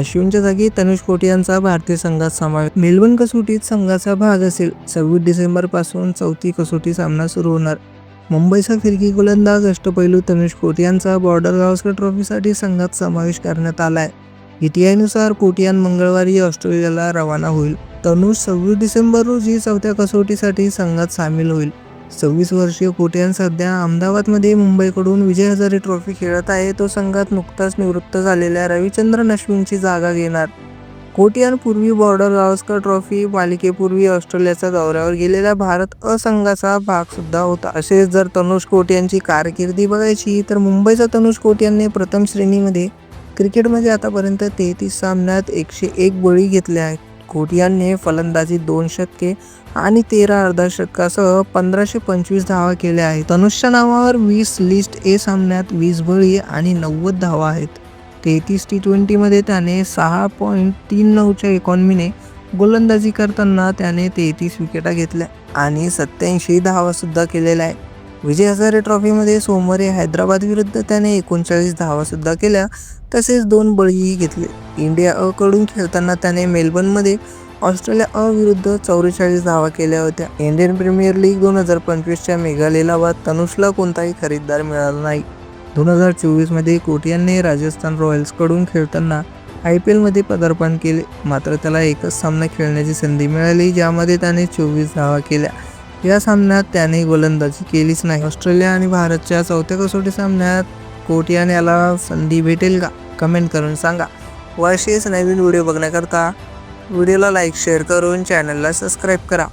अश्विनच्या जागी तनुष कोटियांचा भारतीय संघात समावेश. मेलबर्न कसोटीत संघाचा भाग असेल. सव्वीस डिसेंबरपासून चौथी कसोटी सामना सुरू होणार. मुंबईचा फिरकी गोलंदाज अष्टपैलू तनुष कोटियांचा बॉर्डर गावस्कर ट्रॉफीसाठी संघात समावेश करण्यात आलाय. इतिहानुसार कोटियान मंगळवारी ऑस्ट्रेलियाला रवाना होईल. तनुष सव्वीस डिसेंबर रोजी चौथ्या कसोटीसाठी संघात सामील होईल. सव्वीस वर्षीय कोट्यान सध्या अहमदाबादमध्ये मुंबईकडून विजय हजारे ट्रॉफी खेळत आहे. तो संघात नुकताच निवृत्त झालेल्या रविचंद्रन अश्विनची जागा घेणार. कोटियान पूर्वी बॉर्डर गावस्कर ट्रॉफी मालिकेपूर्वी ऑस्ट्रेलियाच्या दौऱ्यावर गेलेला भारत अ संघाचा भाग सुद्धा होता. असेच जर तनुष कोटियांची कारकिर्दी बघायची तर मुंबईचा तनुष कोटियानने प्रथम श्रेणीमध्ये क्रिकेटमध्ये आतापर्यंत तेहतीस सामन्यात एकशे एक बळी घेतले आहेत. कोटियानने फलंदाजी दोन शतके आणि तेरा अर्धशतकासह पंधराशे पंचवीस धावा केल्या आहेत. तनुषच्या नावावर वीस लिस्ट ए सामन्यात वीस बळी आणि नव्वद धावा आहेत. तेहतीस टी ट्वेंटीमध्ये त्याने सहा पॉईंट तीन नऊच्या इकॉनॉमीने गोलंदाजी करताना त्याने तेहतीस विकेटा घेतल्या आणि सत्याऐंशी धावासुद्धा केलेल्या आहे विजय हजारे ट्रॉफीमध्ये सोमवारी हैदराबाद विरुद्ध त्याने एकोणचाळीस धावासुद्धा केल्या. तसेच दोन बळीही घेतले. इंडिया अ कडून खेळताना त्याने मेलबर्नमध्ये ऑस्ट्रेलिया अ विरुद्ध चौवेचाळीस धावा केल्या होत्या. इंडियन प्रीमियर लीग दोन हजार पंचवीसच्या मेगा लिलावात तनुषला कोणताही खरीददार मिळाला नाही. दोन हजार चोवीसमध्ये कोटियांनी राजस्थान रॉयल्सकडून खेळताना आय पी एलमध्ये पदार्पण केले. मात्र त्याला एकच सामना खेळण्याची संधी मिळाली ज्यामध्ये त्याने चोवीस धावा केल्या. या सामन्यात त्याने गोलंदाजी केलीच नाही. ऑस्ट्रेलिया आणि भारतच्या चौथ्या कसोटी सामन्यात कोटियान याला संधी भेटेल का? कमेंट करून सांगा. व असेच नवीन व्हिडिओ बघण्याकरता व्हिडिओला लाईक शेअर करून चॅनलला सबस्क्राईब करा.